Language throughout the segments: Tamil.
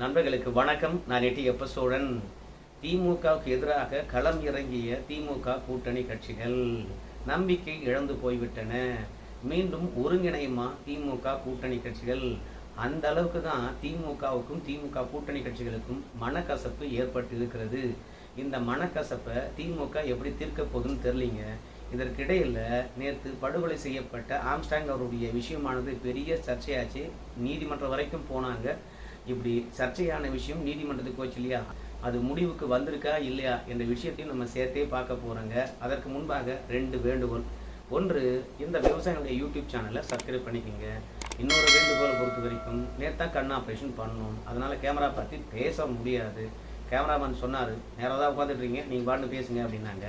நண்பர்களுக்கு வணக்கம். நான் எட்டி எப்ப சோழன் திமுகவுக்கு எதிராக களம் இறங்கிய திமுக கூட்டணி கட்சிகள் நம்பிக்கை இழந்து போய்விட்டன. மீண்டும் ஒருங்கிணையுமா திமுக கூட்டணி கட்சிகள்? அந்த அளவுக்கு தான் திமுகவுக்கும் திமுக கூட்டணி கட்சிகளுக்கும் மனக்கசப்பு ஏற்பட்டு இருக்கிறது. இந்த மனக்கசப்பை திமுக எப்படி தீர்க்க போகுதுன்னு தெரியலிங்க இதற்கிடையில் நேற்று படுகொலை செய்யப்பட்ட ஆம்ஸ்டாங் அவருடைய விஷயமானது பெரிய சர்ச்சையாச்சு. நீதிமன்றம் வரைக்கும் போனாங்க. இப்படி சர்ச்சையான விஷயம் நீதிமன்றத்துக்கு போச்சு இல்லையா? அது முடிவுக்கு வந்திருக்கா இல்லையா என்ற விஷயத்தையும் நம்ம சேர்த்தே பார்க்க போகிறோங்க அதற்கு முன்பாக ரெண்டு வேண்டுகோள். ஒன்று இந்த விவசாயிகளுடைய யூடியூப் சேனலை சப்ஸ்கிரைப் பண்ணிக்கோங்க. இன்னொரு வேண்டுகோளை பொறுத்த வரைக்கும் நேற்றா கண் ஆப்ரேஷன் பண்ணணும் அதனால் கேமரா பற்றி பேச முடியாது. கேமராமேன் சொன்னார் நேராக தான் உட்காந்துட்றீங்க நீங்கள் பாட்டு பேசுங்க அப்படின்னாங்க.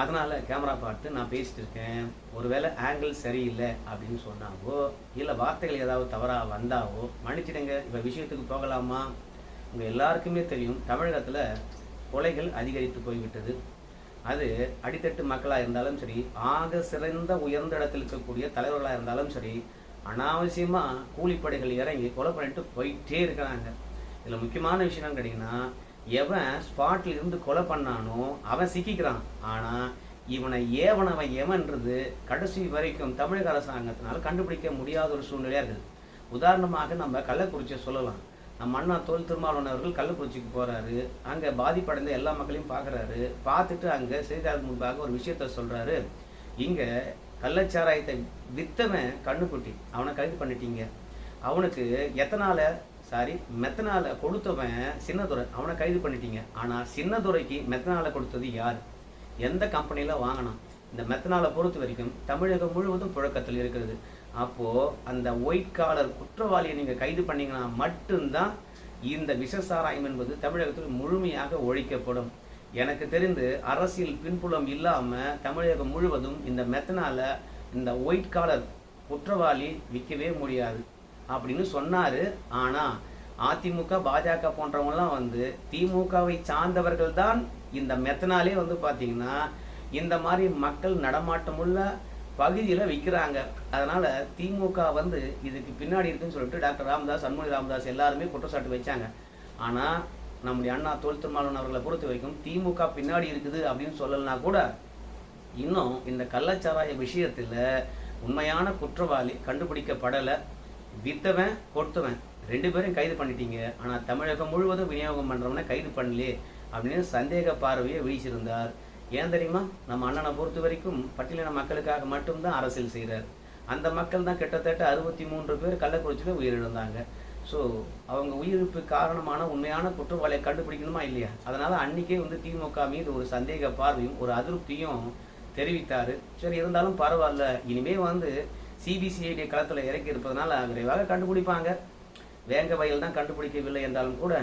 அதனால் கேமரா பார்த்து நான் பேசிட்டு இருக்கேன். ஒருவேளை ஆங்கிள் சரியில்லை அப்படின்னு சொன்னாவோ இல்லை வார்த்தைகள் ஏதாவது தவறாக வந்தாவோ மன்னிச்சிடுங்க இப்போ விஷயத்துக்கு போகலாமா? உங்கள் எல்லாருக்குமே தெரியும் தமிழகத்தில் கொலைகள் அதிகரித்து போய்விட்டது. அது அடித்தட்டு மக்களாக இருந்தாலும் சரி ஆக சிறந்த உயர்ந்த இடத்தில் இருக்கக்கூடிய தலைவர்களாக இருந்தாலும் சரி அனாவசியமாக கூலிப்படைகள் இறங்கி கொலை பண்ணிட்டு போயிட்டே இருக்கிறாங்க. இதில் முக்கியமான விஷயம் என்னன்னு கேட்டிங்கன்னா எவன் ஸ்பாட்ல இருந்து கொலை பண்ணானோ அவன் சிக்கிக்கிறான். ஆனால் இவனை ஏவனவன் எவன்றது கடைசி வரைக்கும் தமிழக அரசாங்கத்தினால கண்டுபிடிக்க முடியாத ஒரு சூழ்நிலையாக இருக்குது. உதாரணமாக நம்ம கள்ளக்குறிச்சியை சொல்லலாம். நம்ம அண்ணா தோல் திருமாவளவன் அவர்கள் கள்ளக்குறிச்சிக்கு போகிறாரு அங்கே பாதிப்படைந்த எல்லா மக்களையும் பார்க்குறாரு. பார்த்துட்டு அங்கே செய்தியாளர் முன்பாக ஒரு விஷயத்த சொல்கிறாரு இங்கே கள்ளச்சாராயத்தை வித்தவன் கண்ணுக்குட்டி. அவனை கைது பண்ணிட்டீங்க. அவனுக்கு எத்தனால சாரி மெத்தனால கொடுத்தவன் சின்னதுரை. அவனை கைது பண்ணிட்டீங்க. ஆனால் சின்னதுரைக்கு மெத்தனால கொடுத்தது யார்? எந்த கம்பெனியில் வாங்கினான்? இந்த மெத்தனாலை பொறுத்த வரைக்கும் தமிழகம் முழுவதும் புழக்கத்தில் இருக்கிறது. அப்போது அந்த ஒயிட் காலர் குற்றவாளியை நீங்கள் கைது பண்ணிங்கன்னா மட்டும்தான் இந்த விஷசாராயம் என்பது தமிழகத்தில் முழுமையாக ஒழிக்கப்படும். எனக்கு தெரிந்து அரசியல் பின்புலம் இல்லாமல் தமிழகம் முழுவதும் இந்த மெத்தனால இந்த ஒயிட் காலர் குற்றவாளி விற்கவே முடியாது. அப்படின்னு சொன்னார். ஆனால் அதிமுக பாஜக போன்றவங்கலாம் வந்து திமுகவை சார்ந்தவர்கள் தான் இந்த மெத்தனாலே வந்து பார்த்தீங்கன்னா இந்த மாதிரி மக்கள் நடமாட்டமுள்ள பகுதியில் விற்கிறாங்க அதனால் திமுக வந்து இதுக்கு பின்னாடி இருக்குன்னு சொல்லிட்டு டாக்டர் ராமதாஸ் அன்மொழி ராமதாஸ் எல்லாருமே குற்றச்சாட்டு வச்சாங்க. ஆனால் நம்முடைய அண்ணா தொல் திருமாவளவன் அவர்களை பொறுத்த வரைக்கும் திமுக பின்னாடி இருக்குது அப்படின்னு சொல்லலைனா கூட இன்னும் இந்த கள்ளச்சாராய விஷயத்தில் உண்மையான குற்றவாளி கண்டுபிடிக்கப்படலை. வித்தவன் கொடுத்தவன் ரெண்டு பேரும் கைது பண்ணிட்டீங்க. ஆனால் தமிழகம் முழுவதும் விநியோகம் பண்ணுறவனை கைது பண்ணலையே அப்படின்னு சந்தேக பார்வையை வீசியிருந்தார். ஏன் தெரியுமா? நம்ம அண்ணனை பொறுத்த வரைக்கும் பட்டியலின மக்களுக்காக மட்டும்தான் அரசியல் செய்கிறார் அந்த மக்கள் தான் கிட்டத்தட்ட அறுபத்தி மூன்று பேர் கள்ளக்குறிச்சியில் உயிரிழந்தாங்க. ஸோ அவங்க உயிரிழப்பு காரணமான உண்மையான குற்றவாளியை கண்டுபிடிக்கணுமா இல்லையா? அதனால் அன்றைக்கே வந்து திமுக மீது ஒரு சந்தேக பார்வையும் ஒரு அதிருப்தியும் தெரிவித்தார். சரி இருந்தாலும் பரவாயில்ல. இனிமே வந்து சிபிசிஐடி களத்தில் இறக்கி இருப்பதனால் விரைவாக கண்டுபிடிப்பாங்க. வேங்க வயல் தான் கண்டுபிடிக்கவில்லை என்றாலும் கூட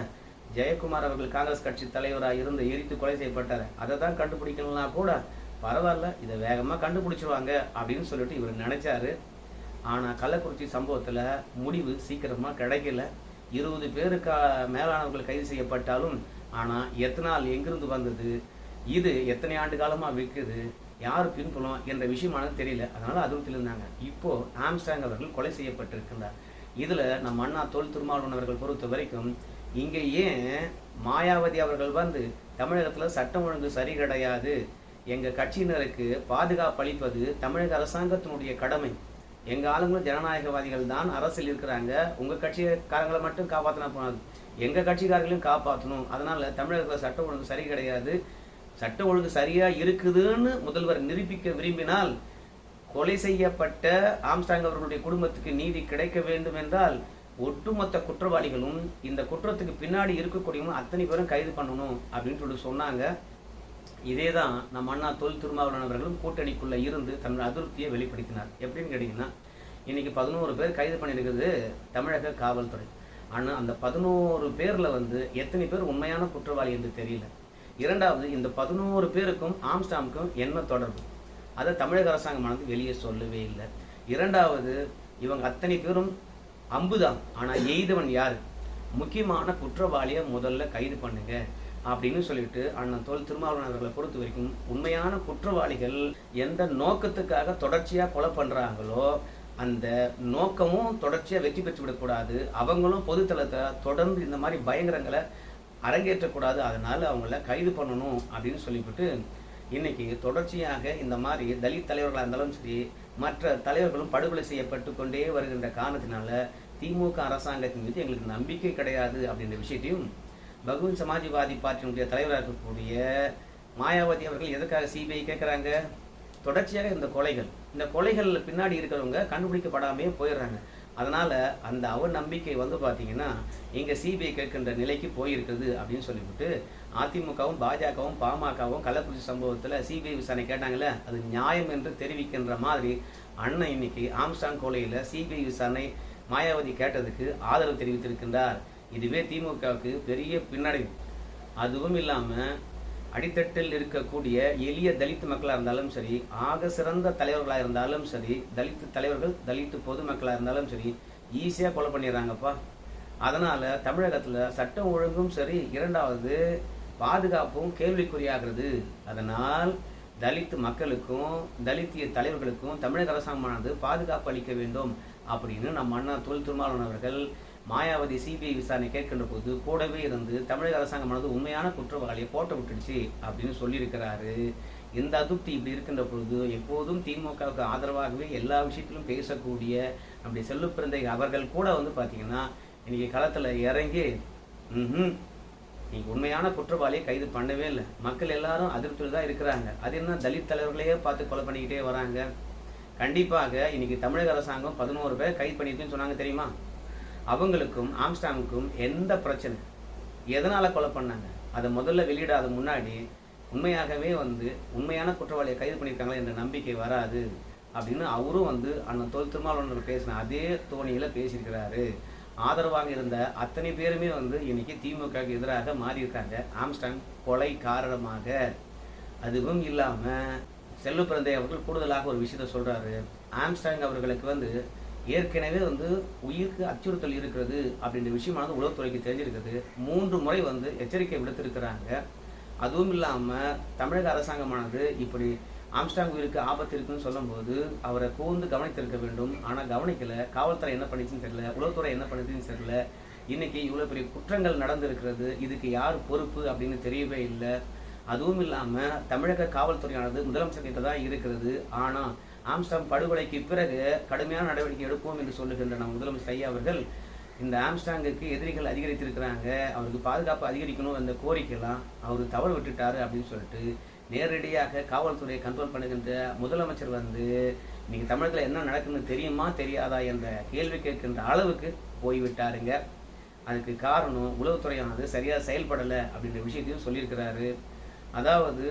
ஜெயக்குமார் அவர்கள் காங்கிரஸ் கட்சி தலைவராக இருந்து எரித்து கொலை செய்யப்பட்டார். அதை தான் கண்டுபிடிக்கணும்னா கூட பரவாயில்ல இதை வேகமாக கண்டுபிடிச்சிருவாங்க அப்படின்னு சொல்லிட்டு இவர் நினைச்சாரு. ஆனால் கள்ளக்குறிச்சி சம்பவத்தில் முடிவு சீக்கிரமாக கிடைக்கல. இருபது பேருக்கு மேலானவர்கள் கைது செய்யப்பட்டாலும் ஆனால் எத்தனால் எங்கிருந்து வந்தது? இது எத்தனை ஆண்டு காலமாக விற்குது யார் பின்புலம் என்ற விஷயமானது தெரியல. அதனால அதுவும் இருந்தாங்க. இப்போ ஆம்ஸ்டாங் அவர்கள் கொலை செய்யப்பட்டிருக்கின்றார். இதில் நம்ம அண்ணா தொல் திருமாவளவன் அவர்கள் பொறுத்த வரைக்கும் இங்கே ஏன் மாயாவதி அவர்கள் வந்து தமிழகத்தில் சட்டம் ஒழுங்கு சரி கிடையாது எங்கள் கட்சியினருக்கு பாதுகாப்பு அளிப்பது தமிழக அரசாங்கத்தினுடைய கடமை. எங்கள் ஆளுங்களும் ஜனநாயகவாதிகள் தான் அரசில் இருக்கிறாங்க. உங்கள் கட்சிக்காரங்களை மட்டும் காப்பாற்றினா போனாது எங்கள் கட்சிக்காரர்களையும் காப்பாற்றணும் அதனால் தமிழகத்தில் சட்டம் ஒழுங்கு சரி கிடையாது. சட்ட ஒழுங்கு சரியாக இருக்குதுன்னு முதல்வர் நிரூபிக்க விரும்பினால் கொலை செய்யப்பட்ட ஆம்ஸ்டாங் அவர்களுடைய குடும்பத்துக்கு நீதி கிடைக்க வேண்டும் என்றால் ஒட்டுமொத்த குற்றவாளிகளும் இந்த குற்றத்துக்கு பின்னாடி இருக்கக்கூடியவங்க அத்தனை பேரும் கைது பண்ணணும் அப்படின்னு சொல்லி சொன்னாங்க. இதே தான் நம்ம அண்ணா தொல் திருமாவளவன் அவர்களும் கூட்டணிக்குள்ளே இருந்து தன்னுடைய அதிருப்தியை வெளிப்படுத்தினார். எப்படின்னு கேட்டிங்கன்னா இன்னைக்கு பதினோரு பேர் கைது பண்ணியிருக்குது தமிழக காவல்துறை. ஆனால் அந்த பதினோரு பேரில் வந்து எத்தனை பேர் உண்மையான குற்றவாளி என்று தெரியல. இரண்டாவது இந்த பதினோரு பேருக்கும் ஆம்ஸ்டாமுக்கும் என்ன தொடர்பு? அதை தமிழக அரசாங்கமானது வெளியே சொல்லவே இல்லை. இரண்டாவது இவங்க அத்தனை பேரும் அம்புதான். ஆனால் எய்தவன் யார்? முக்கியமான குற்றவாளியை முதல்ல கைது பண்ணுங்க அப்படின்னு சொல்லிட்டு அண்ணன் தோல் திருமாவளவன் அவர்களை பொறுத்த வரைக்கும் உண்மையான குற்றவாளிகள் எந்த நோக்கத்துக்காக தொடர்ச்சியாக கொலை பண்ணுறாங்களோ அந்த நோக்கமும் தொடர்ச்சியாக வெற்றி பெற்று விடக்கூடாது அவங்களும் பொதுத்தளத்தை தொடர்ந்து இந்த மாதிரி பயங்கரங்களை அரங்கேற்றக்கூடாது அதனால் அவங்கள கைது பண்ணணும் அப்படின்னு சொல்லிவிட்டு இன்னைக்கு தொடர்ச்சியாக இந்த மாதிரி தலித் தலைவர்களாக இருந்தாலும் சரி மற்ற தலைவர்களும் படுகொலை செய்யப்பட்டு கொண்டே வருகின்ற காரணத்தினால திமுக அரசாங்கத்தின் மீது எங்களுக்கு நம்பிக்கை கிடையாது அப்படின்ற விஷயத்தையும் பகுவன் சமாஜ்வாதி பார்ட்டியினுடைய தலைவராக இருக்கக்கூடிய மாயாவதி அவர்கள் எதற்காக சிபிஐ கேட்குறாங்க? தொடர்ச்சியாக இந்த கொலைகள். இந்த கொலைகள் பின்னாடி இருக்கிறவங்க கண்டுபிடிக்கப்படாமே போயிடுறாங்க. அதனால் அந்த அவ நம்பிக்கை வந்து பார்த்தீங்கன்னா இங்கே சிபிஐ கேட்கின்ற நிலைக்கு போயிருக்குது அப்படின்னு சொல்லிவிட்டு அதிமுகவும் பாஜகவும் பாமகவும் கள்ளக்குறிச்சி சம்பவத்தில் சிபிஐ விசாரணை கேட்டாங்களே அது நியாயம் என்று தெரிவிக்கின்ற மாதிரி அண்ணன் இன்னைக்கு ஆம்ஸ்டாங் கோலையில் சிபிஐ விசாரணை மாயாவதி கேட்டதுக்கு ஆதரவு தெரிவித்திருக்கின்றார். இதுவே திமுகவுக்கு பெரிய பின்னடைவு. அதுவும் இல்லாமல் அடித்தட்டில் இருக்கக்கூடிய எளிய தலித் மக்களாக இருந்தாலும் சரி ஆக சிறந்த தலைவர்களாக இருந்தாலும் சரி தலித் தலைவர்கள் தலித்து பொதுமக்களாக இருந்தாலும் சரி ஈஸியாக கொலை பண்ணிடுறாங்கப்பா. அதனால் தமிழகத்தில் சட்டம் ஒழுங்கும் சரி இரண்டாவது பாதுகாப்பும் கேள்விக்குறியாகிறது. அதனால் தலித் மக்களுக்கும் தலித்திய தலைவர்களுக்கும் தமிழக அரசாங்கமானது பாதுகாப்பு அளிக்க வேண்டும் அப்படின்னு நம்ம அண்ணா தொழில் திருமாவளவன் அவர்கள் மாயாவதி சிபிஐ விசாரணை கேட்கின்ற போது கூடவே இருந்து தமிழக அரசாங்கமானது உண்மையான குற்றவாளியை போட்ட விட்டுடுச்சு அப்படின்னு சொல்லியிருக்கிறாரு. இந்த அதிருப்தி இப்படி இருக்கின்ற பொழுது எப்போதும் திமுகவுக்கு ஆதரவாகவே எல்லா விஷயத்திலும் பேசக்கூடிய நம்முடைய செல்லுப்பிறந்தை அவர்கள் கூட வந்து பார்த்தீங்கன்னா இன்னைக்கு களத்தில் இறங்கி ம் நீங்கள் உண்மையான குற்றவாளியை கைது பண்ணவே இல்லை. மக்கள் எல்லாரும் அதிருப்தியில் தான் இருக்கிறாங்க. அது என்ன தலித் தலைவர்களையே பார்த்து கொலை பண்ணிக்கிட்டே வராங்க? கண்டிப்பாக இன்னைக்கு தமிழக அரசாங்கம் பதினோரு பேர் கைது பண்ணியிருக்குன்னு சொன்னாங்க தெரியுமா? அவங்களுக்கும் ஆம்ஸ்டாங்குக்கும் எந்த பிரச்சனை? எதனால் கொலை பண்ணாங்க? அதை முதல்ல வெளியிடாத முன்னாடி உண்மையாகவே வந்து உண்மையான குற்றவாளியை கைது பண்ணியிருக்காங்களா என்ற நம்பிக்கை வராது அப்படின்னு அவரும் வந்து அண்ணன் தொல் திருமாவளவன் பேசின அதே தோணியில் பேசியிருக்கிறாரு. ஆதரவாக இருந்த அத்தனை பேருமே வந்து இன்னைக்கு திமுகவுக்கு எதிராக மாறியிருக்காங்க. ஆம்ஸ்டாங் கொலை காரணமாக. அதுவும் இல்லாமல் செல்லுப்பிரந்தை அவர்கள் கூடுதலாக ஒரு விஷயத்த சொல்கிறாரு ஆம்ஸ்டாங் அவர்களுக்கு வந்து ஏற்கனவே வந்து உயிருக்கு அச்சுறுத்தல் இருக்கிறது அப்படின்ற விஷயமானது உளவுத்துறைக்கு தெரிஞ்சிருக்குது மூன்று முறை வந்து எச்சரிக்கை விடுத்திருக்கிறாங்க. அதுவும் இல்லாமல் தமிழக அரசாங்கமானது இப்படி ஆம்ஸ்டாங் உயிருக்கு ஆபத்து இருக்குன்னு சொல்லும்போது அவரை கூர்ந்து கவனித்திருக்க வேண்டும். ஆனால் கவனிக்கல. காவல்துறை என்ன பண்ணிச்சுன்னு தெரியல. உளவுத்துறை என்ன பண்ணுதுன்னு தெரியல. இன்னைக்கு இவ்வளோ பெரிய குற்றங்கள் நடந்திருக்கிறது. இதுக்கு யார் பொறுப்பு அப்படின்னு தெரியவே இல்லை. அதுவும் இல்லாமல் தமிழக காவல்துறையானது முதலமைச்சர் கிட்ட தான் இருக்கிறது. ஆனால் ஆம்ஸ்டாங் படுகொலைக்கு பிறகு கடுமையான நடவடிக்கை எடுப்போம் என்று சொல்லுகின்ற நம் முதலமைச்சர் ஐயா அவர்கள் இந்த ஆம்ஸ்டாங்குக்கு எதிரிகள் அதிகரித்திருக்கிறாங்க அவருக்கு பாதுகாப்பு அதிகரிக்கணும் அந்த கோரிக்கைலாம் அவர் தவறு விட்டுட்டாரு அப்படின்னு சொல்லிட்டு நேரடியாக காவல்துறையை கண்ட்ரோல் பண்ணுகின்ற முதலமைச்சர் வந்து இன்னைக்கு தமிழகத்தில் என்ன நடக்குன்னு தெரியுமா தெரியாதா என்ற கேள்வி கேட்கின்ற அளவுக்கு போய்விட்டாருங்க. அதுக்கு காரணம் உளவுத்துறையானது சரியாக செயல்படலை அப்படின்ற விஷயத்தையும் சொல்லியிருக்கிறாரு. அதாவது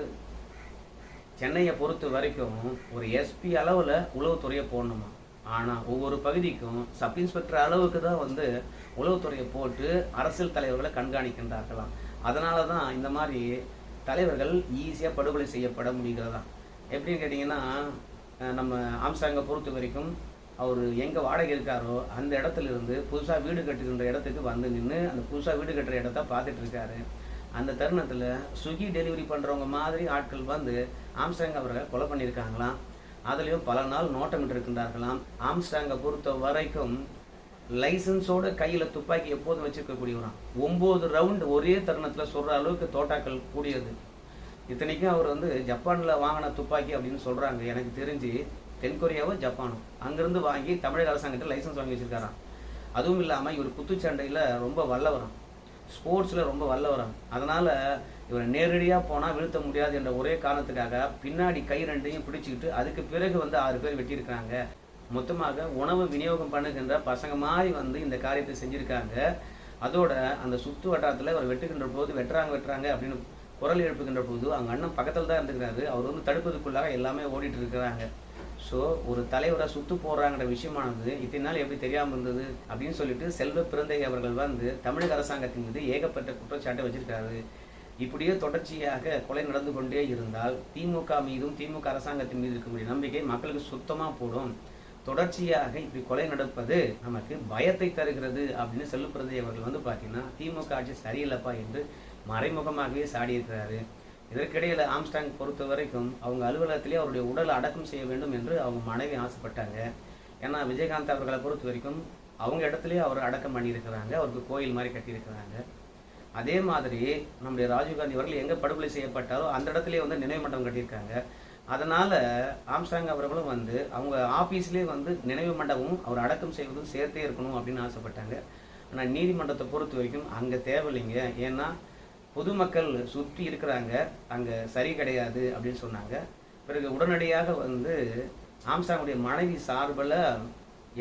சென்னையை பொறுத்த வரைக்கும் ஒரு எஸ்பி அளவில் உளவுத்துறையை போடணுமா? ஆனால் ஒவ்வொரு பகுதிக்கும் சப் இன்ஸ்பெக்டர் அளவுக்கு தான் வந்து உளவுத்துறையை போட்டு அரசியல் தலைவர்களை கண்காணிக்கின்றார்களாம். அதனால தான் இந்த மாதிரி தலைவர்கள் ஈஸியாக படுகொலை செய்யப்பட முடிகிறதா? எப்படின்னு கேட்டிங்கன்னா நம்ம ஆம்சாங்கை பொறுத்த வரைக்கும் அவர் எங்கே வாடகை இருக்காரோ அந்த இடத்துல இருந்து புதுசாக வீடு கட்டுகின்ற இடத்துக்கு வந்து நின்று அந்த புதுசாக வீடு கட்டுற இடத்த பார்த்துட்டு இருக்காரு. அந்த தருணத்தில் ஸ்விக்கி டெலிவரி பண்ணுறவங்க மாதிரி ஆட்கள் வந்து ஆம்ஸ்டாங் அவரை கொலை பண்ணியிருக்காங்களாம். அதுலேயும் பல நாள் நோட்டமிட்டு இருக்கின்றார்களாம் ஆம்ஸ்டாங்கை பொறுத்த வரைக்கும் லைசன்ஸோட கையில் துப்பாக்கி எப்போதும் வச்சுருக்கக்கூடியவரான் ஒம்பது ரவுண்டு ஒரே தருணத்தில் சொல்கிற அளவுக்கு தோட்டாக்கள் கூடியது. இத்தனைக்கும் அவர் வந்து ஜப்பானில் வாங்கின துப்பாக்கி அப்படின்னு சொல்கிறாங்க எனக்கு தெரிஞ்சு தென்கொரியாவும் ஜப்பானோ அங்கேருந்து வாங்கி தமிழக அரசாங்கத்தில் லைசன்ஸ் வாங்கி வச்சுருக்காராம். அதுவும் இல்லாமல் இவர் குத்துச்சண்டையில் ரொம்ப வல்லவரம். ஸ்போர்ட்ஸில் ரொம்ப வல்லவரம் அதனால் இவரை நேரடியாக போனால் வீழ்த்த முடியாது என்ற ஒரே காரணத்துக்காக பின்னாடி கை ரெண்டையும் பிடிச்சிக்கிட்டு அதுக்கு பிறகு வந்து ஆறு பேர் வெட்டியிருக்காங்க மொத்தமாக உணவு விநியோகம் பண்ணுகின்ற பசங்க மாதிரி வந்து இந்த காரியத்தை செஞ்சுருக்காங்க. அதோட அந்த சுற்று வட்டாரத்தில் அவர் வெட்டுகின்ற போது வெட்டுறாங்க வெட்டுறாங்க அப்படின்னு குரல் எழுப்புகின்ற போது அவங்க அண்ணன் பக்கத்தில் தான் இருந்துக்கிறாரு அவர் வந்து தடுப்பதுக்குள்ளாக எல்லாமே ஓடிட்டு இருக்கிறாங்க. ஸோ ஒரு தலைவரை சுத்து போடுறாங்கிற விஷயமானது இத்தனை நாள் எப்படி தெரியாமல் இருந்தது அப்படின்னு சொல்லிட்டு செல்வ பிறந்தை அவர்கள் வந்து தமிழக அரசாங்கத்தின் மீது ஏகப்பட்ட குற்றச்சாட்டை வச்சிருக்காரு. இப்படியே தொடர்ச்சியாக கொலை நடந்து கொண்டே இருந்தால் திமுக மீதும் திமுக அரசாங்கத்தின் மீது இருக்கக்கூடிய நம்பிக்கை மக்களுக்கு சுத்தமாக போடும். தொடர்ச்சியாக இப்படி கொலை நடப்பது நமக்கு பயத்தை தருகிறது அப்படின்னு செல்லுப்பிரதை அவர்கள் வந்து பார்த்தீங்கன்னா திமுக ஆட்சி சரியில்லைப்பா என்று மறைமுகமாகவே சாடியிருக்கிறாரு. இதற்கிடையில் ஆம்ஸ்டாங் பொறுத்த வரைக்கும் அவங்க அலுவலகத்திலே அவருடைய உடலை அடக்கம் செய்ய வேண்டும் என்று அவங்க மனைவி ஆசைப்பட்டாங்க. ஏன்னா விஜயகாந்த் அவர்களை பொறுத்த வரைக்கும் அவங்க இடத்துலயே அவர் அடக்கம் பண்ணியிருக்கிறாங்க. அவருக்கு கோயில் மாதிரி கட்டியிருக்கிறாங்க. அதே மாதிரி நம்முடைய ராஜீவ்காந்தி அவர்கள் எங்கே படுகொலை செய்யப்பட்டாரோ அந்த இடத்துலயே வந்து நினைவு மண்டபம் கட்டியிருக்காங்க. அதனால் ஆம்ஸ்டாங் அவர்களும் வந்து அவங்க ஆஃபீஸ்லேயே வந்து நினைவு மண்டபமும் அவர் அடக்கம் செய்வதும் சேர்த்தே இருக்கணும் அப்படின்னு ஆசைப்பட்டாங்க. ஆனால் நீதிமன்றத்தை பொறுத்த வரைக்கும் அங்கே தேவையில்லைங்க. ஏன்னா பொதுமக்கள் சுற்றி இருக்கிறாங்க அங்கே சரி கிடையாது அப்படின்னு சொன்னாங்க. பிறகு உடனடியாக வந்து ஆம்சாங்குடைய மனைவி சார்பில்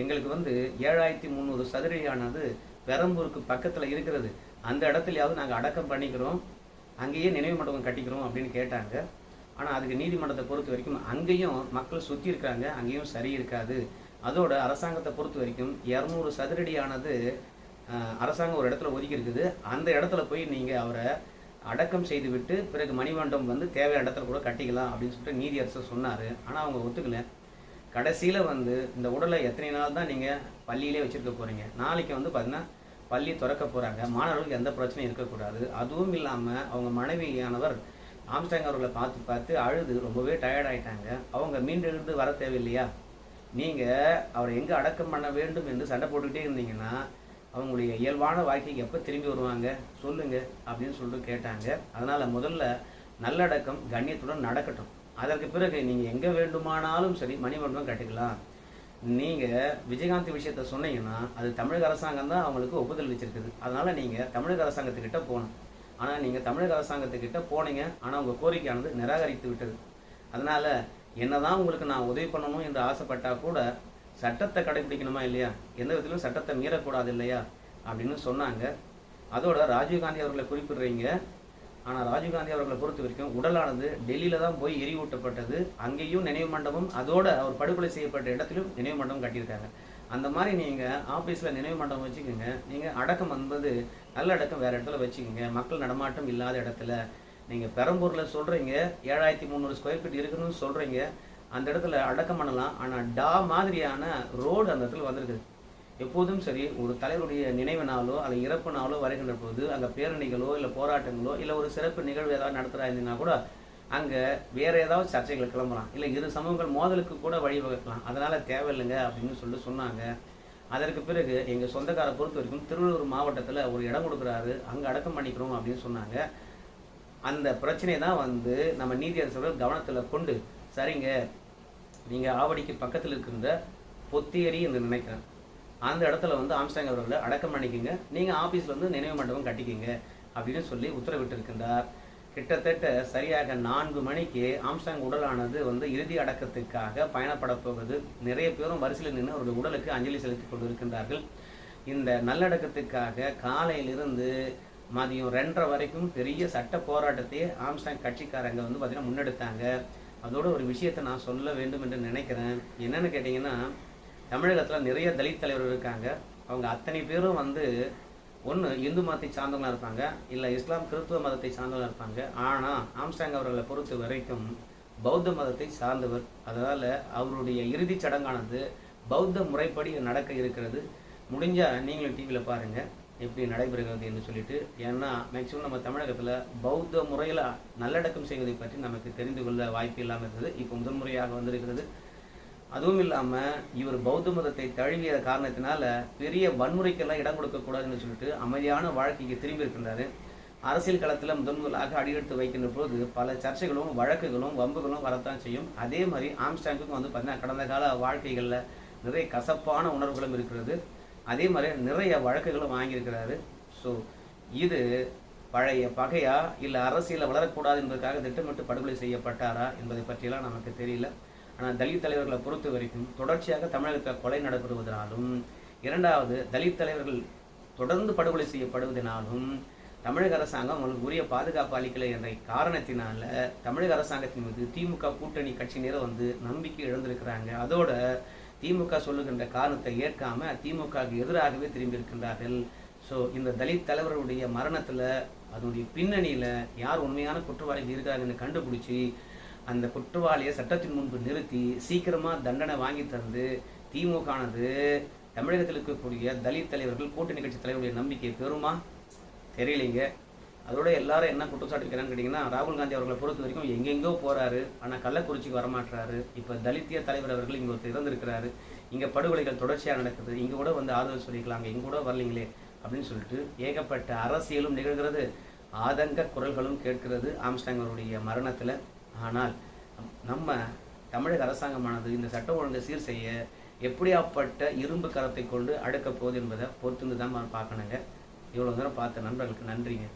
எங்களுக்கு வந்து ஏழாயிரத்தி முந்நூறு சதுரடியானது பெரம்பூருக்கு பக்கத்தில் இருக்கிறது. அந்த இடத்துலையாவது நாங்கள் அடக்கம் பண்ணிக்கிறோம். அங்கேயே நினைவு மண்டபம் கட்டிக்கிறோம் அப்படின்னு கேட்டாங்க. ஆனால் அதுக்கு நீதிமன்றத்தை பொறுத்த வரைக்கும் அங்கேயும் மக்கள் சுற்றி இருக்காங்க அங்கேயும் சரி இருக்காது. அதோட அரசாங்கத்தை பொறுத்த வரைக்கும் இரநூறு சதுரடியானது அரசாங்கம் ஒரு இடத்துல ஒதுக்கி இருக்குது. அந்த இடத்துல போய் நீங்கள் அவரை அடக்கம் செய்துவிட்டு பிறகு மணிமண்டபம் வந்து தேவையான இடத்துல கூட கட்டிக்கலாம் அப்படின்னு சொல்லிட்டு நீதியரசர் சொன்னார். ஆனால் அவங்க ஒத்துக்கல. கடைசியில் வந்து இந்த உடலை எத்தனை நாள் தான் நீங்கள் பள்ளியிலே வச்சுருக்க போகிறீங்க நாளைக்கு வந்து பார்த்தீங்கன்னா பள்ளி திறக்க போகிறாங்க மாணவர்களுக்கு எந்த பிரச்சனையும் இருக்கக்கூடாது. அதுவும் இல்லாமல் அவங்க மனைவியானவர் ஆம்ஸ்டாங் அவர்களை பார்த்து பார்த்து அழுது ரொம்பவே டயர்ட் ஆயிட்டாங்க. அவங்க மீண்டெழுந்து வர தேவையில்லையா? நீங்கள் அவரை எங்கே அடக்கம் பண்ண வேண்டும் என்று சண்டை போட்டுக்கிட்டே இருந்தீங்கன்னா அவங்களுடைய இயல்பான வாழ்க்கைக்கு எப்போ திரும்பி வருவாங்க? சொல்லுங்க அப்படின்னு சொல்லிட்டு கேட்டாங்க. அதனால் முதல்ல நல்லடக்கம் கண்ணியத்துடன் நடக்கட்டும். அதற்கு பிறகு நீங்கள் எங்கே வேண்டுமானாலும் சரி மணிமண்டபம் கட்டிக்கலாம். நீங்கள் விஜயகாந்த் விஷயத்த சொன்னீங்கன்னா அது தமிழக அரசாங்கம் தான் அவங்களுக்கு ஒப்புதல் வச்சிருக்குது அதனால் நீங்கள் தமிழக அரசாங்கத்துக்கிட்ட போகணும். ஆனால் நீங்கள் தமிழக அரசாங்கத்துக்கிட்ட போனீங்க. ஆனால் உங்கள் கோரிக்கையானது நிராகரித்து விட்டது. அதனால் என்னதான் உங்களுக்கு நான் உதவி பண்ணணும் என்று ஆசைப்பட்டால் கூட சட்டத்தை கடைபிடிக்கணுமா இல்லையா? எந்த விதத்திலும் சட்டத்தை மீறக்கூடாது இல்லையா அப்படின்னு சொன்னாங்க. அதோட ராஜீவ்காந்தி அவர்களை குறிப்பிடுறீங்க. ஆனால் ராஜீவ்காந்தி அவர்களை பொறுத்த வரைக்கும் உடலானது டெல்லியில தான் போய் எரிவூட்டப்பட்டது. அங்கேயும் நினைவு மண்டபம் அதோட அவர் படுகொலை செய்யப்பட்ட இடத்திலும் நினைவு மண்டபம் கட்டியிருக்காங்க. அந்த மாதிரி நீங்கள் ஆஃபீஸில் நினைவு மண்டபம் வச்சுக்கோங்க. நீங்கள் அடக்கம் என்பது நல்ல அடக்கம் வேறு இடத்துல வச்சுக்கோங்க. மக்கள் நடமாட்டம் இல்லாத இடத்துல. நீங்கள் பெரம்பூரில் சொல்கிறீங்க ஏழாயிரத்தி முந்நூறு ஸ்கொயர் ஃபீட் இருக்குன்னு சொல்கிறீங்க அந்த இடத்துல அடக்கம் பண்ணலாம். ஆனால் டா மாதிரியான ரோடு அந்த இடத்துல வந்திருக்குது. எப்போதும் சரி ஒரு தலைவருடைய நினைவு நாளோ இறப்புனாலோ இறப்பு நாளோ வருகின்ற போது அங்கே பேரணிகளோ இல்லை போராட்டங்களோ இல்லை ஒரு சிறப்பு நிகழ்வு ஏதாவது நடத்துகிறாங்கன்னா கூட அங்கே வேற ஏதாவது சர்ச்சைகள் கிளம்பலாம். இல்லை இரு சமூகங்கள் மோதலுக்கு கூட வழிவகுக்கலாம் அதனால் தேவையில்லைங்க அப்படின்னு சொல்லி சொன்னாங்க. அதற்கு பிறகு எங்கள் சொந்தக்காரை பொறுத்த வரைக்கும் திருவள்ளூர் மாவட்டத்தில் ஒரு இடம் கொடுக்குறாரு. அங்கே அடக்கம் பண்ணிக்கிறோம் அப்படின்னு சொன்னாங்க. அந்த பிரச்சனை தான் வந்து நம்ம நீதியரசர்கள் கவனத்தில் கொண்டு சரிங்க நீங்கள் ஆவடிக்கு பக்கத்தில் இருக்கிற பொத்தியரி என்று நினைக்கிறேன். அந்த இடத்துல வந்து ஆம்ஸ்டாங் அவர்களை அடக்கம் பண்ணிக்கோங்க. நீங்கள் ஆஃபீஸில் வந்து நினைவு மண்டபம் கட்டிக்கிங்க அப்படின்னு சொல்லி உத்தரவிட்டிருக்கின்றார். கிட்டத்தட்ட சரியாக நான்கு மணிக்கு ஆம்ஸ்டாங் உடலானது வந்து இறுதி அடக்கத்துக்காக பயணப்பட போகுது. நிறைய பேரும் வரிசையில் நின்று அவருடைய உடலுக்கு அஞ்சலி செலுத்திக் கொண்டிருக்கின்றார்கள். இந்த நல்லடக்கத்துக்காக காலையிலிருந்து மதியம் ரெண்டரை வரைக்கும் பெரிய சட்ட போராட்டத்தையே ஆம்ஸ்டாங் கட்சிக்காரங்க வந்து பார்த்தீங்கன்னா முன்னெடுத்தாங்க. அதோட ஒரு விஷயத்தை நான் சொல்ல வேண்டும் என்று நினைக்கிறேன். என்னென்னு கேட்டிங்கன்னா தமிழகத்தில் நிறைய தலித் தலைவர்கள் இருக்காங்க. அவங்க அத்தனை பேரும் வந்து ஒன்று இந்து மதத்தை சார்ந்தவங்களாக இருப்பாங்க. இல்லை இஸ்லாம் கிறிஸ்துவ மதத்தை சார்ந்தவங்களாக இருப்பாங்க. ஆனால் ஆம்ஸ்டாங் அவர்களை பொறுத்த வரைக்கும் பௌத்த மதத்தை சார்ந்தவர். அதனால் அவருடைய இறுதிச் சடங்கானது பௌத்த முறைப்படி நடக்க இருக்கிறது. முடிஞ்சால் நீங்களும் டிவியில் பாருங்கள் எப்படி நடைபெறுகிறது என்று சொல்லிட்டு ஏன்னா மேக்சிமம் நம்ம தமிழகத்தில் பௌத்த முறையில் நல்லடக்கம் செய்வதை பற்றி நமக்கு தெரிந்து கொள்ள வாய்ப்பு இல்லாமல் இருந்தது. இப்போ முதல் முறையாக வந்திருக்கிறது. அதுவும் இல்லாமல் இவர் பௌத்த மதத்தை தழுவிய காரணத்தினால பெரிய வன்முறைக்கெல்லாம் இடம் கொடுக்கக்கூடாதுன்னு சொல்லிட்டு அமைதியான வாழ்க்கைக்கு திரும்பி இருக்கின்றாரு. அரசியல் களத்தில் முதன் முதலாக அடியெடுத்து வைக்கின்ற போது பல சர்ச்சைகளும் வழக்குகளும் வம்புகளும் வரத்தான் செய்யும். அதே மாதிரி ஆம்ஸ்டாங்குக்கும் வந்து பார்த்தீங்கன்னா கடந்த கால வாழ்க்கைகளில் நிறைய கசப்பான உணர்வுகளும் இருக்கிறது. அதே மாதிரி நிறைய வழக்குகளும் வாங்கியிருக்கிறாரு. ஸோ இது பழைய பகையா இல்லை அரசியலில் வளரக்கூடாது என்பதற்காக திட்டமிட்டு படுகொலை செய்யப்பட்டாரா என்பதை பற்றியெல்லாம் நமக்கு தெரியல. ஆனால் தலித் தலைவர்களை பொறுத்த வரைக்கும் தொடர்ச்சியாக தமிழகத்தில் கொலை நடைபெறுவதனாலும் இரண்டாவது தலித் தலைவர்கள் தொடர்ந்து படுகொலை செய்யப்படுவதனாலும் தமிழக அரசாங்கம் அவங்களுக்கு உரிய பாதுகாப்பு அளிக்கலை என்ற காரணத்தினால தமிழக அரசாங்கத்தின் மீது திமுக கூட்டணி கட்சியினர் வந்து நம்பிக்கை இழந்திருக்கிறாங்க. அதோட திமுக சொல்லுகின்ற காரணத்தை ஏற்காம திமுகவுக்கு எதிராகவே திரும்பி இருக்கின்றார்கள் ஸோ இந்த தலித் தலைவர்களுடைய மரணத்தில் அதனுடைய பின்னணியில் யார் உண்மையான குற்றவாளிகள் இருக்காங்கன்னு கண்டுபிடிச்சி அந்த குற்றவாளியை சட்டத்தின் முன்பு நிறுத்தி சீக்கிரமாக தண்டனை வாங்கி தந்து திமுகனது தமிழகத்தில் இருக்கக்கூடிய தலித் தலைவர்கள் கூட்டணி கட்சி தலைவருடைய நம்பிக்கை பெறுமா? தெரியலைங்க. அதோட எல்லாரும் என்ன குற்றச்சாட்டு வைக்கிறான்னு கேட்டிங்கன்னா ராகுல் காந்தி அவர்களை பொறுத்த வரைக்கும் எங்கெங்கோ போறாரு. ஆனால் கள்ளக்குறிச்சிக்கு வரமாட்டுறாரு இப்போ தலித்திய தலைவர் அவர்கள் இங்கே ஒருத்தர் இங்கே படுகொலைகள் தொடர்ச்சியாக நடக்குது. இங்கே கூட வந்து ஆதரவு சொல்லிக்கலாங்க இங்கே கூட வரலீங்களே அப்படின்னு சொல்லிட்டு ஏகப்பட்ட அரசியலும் நிகழ்கிறது. ஆதங்க குரல்களும் கேட்கிறது ஆம்ஸ்டாங் அவருடைய மரணத்தில். ஆனால் நம்ம தமிழக அரசாங்கமானது இந்த சட்ட ஒழுங்கை சீர் செய்ய எப்படியாப்பட்ட இரும்பு கரத்தை கொண்டு அடுக்க போகுது என்பதை பொறுத்துன்னு தான் பார்க்கணுங்க. இவ்வளோ நேரம் பார்த்த நண்பர்களுக்கு நன்றிங்க.